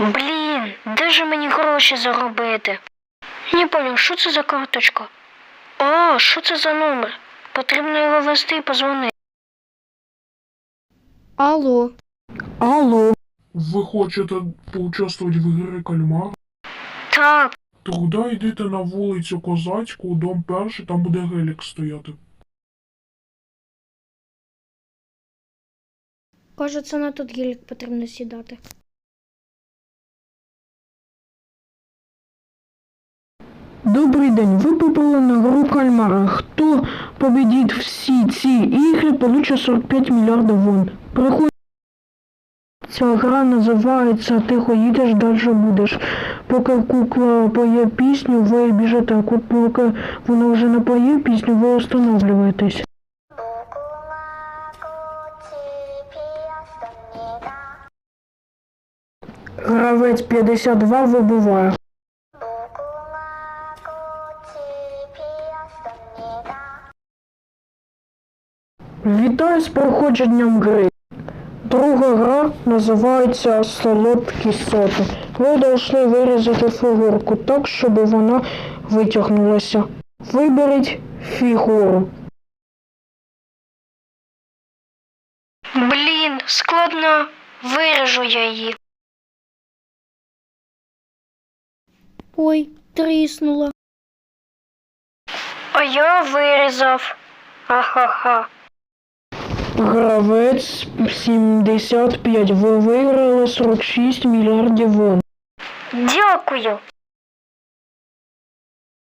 Блін, де ж мені гроші заробити? Не поняв, що це за карточка? О, що це за номер? Потрібно його ввести і позвонити. Алло, Алло. Ви хочете поучаствувати в ігрі кальмар? Так, Тогда йдите на вулицю Козацьку, дом перший, там буде гелік стояти. кажеться, на тут гілік потрібно сідати. Добрий день, ви попали на гру кальмара. Хто победить всі ці ігри, получить 45 мільярдів вон. Приходь. Ця гра називається Тихо їдеш, далі будеш. Поки кукла поє пісню, ви біжите, а поки вона вже не поє пісню, ви останавливаєтесь. Гравець 52 вибуває. Вітаю з проходженням гри. Друга гра називається Солодкі соти. Ви повинні вирізати фігурку так, щоб вона витягнулася. Виберіть фігуру. блін, складно. Виріжу я її. Ой, тріснула. А я вирізав. Ахаха. Гравець 75. Ви виграли 46 мільярдів вон. Дякую.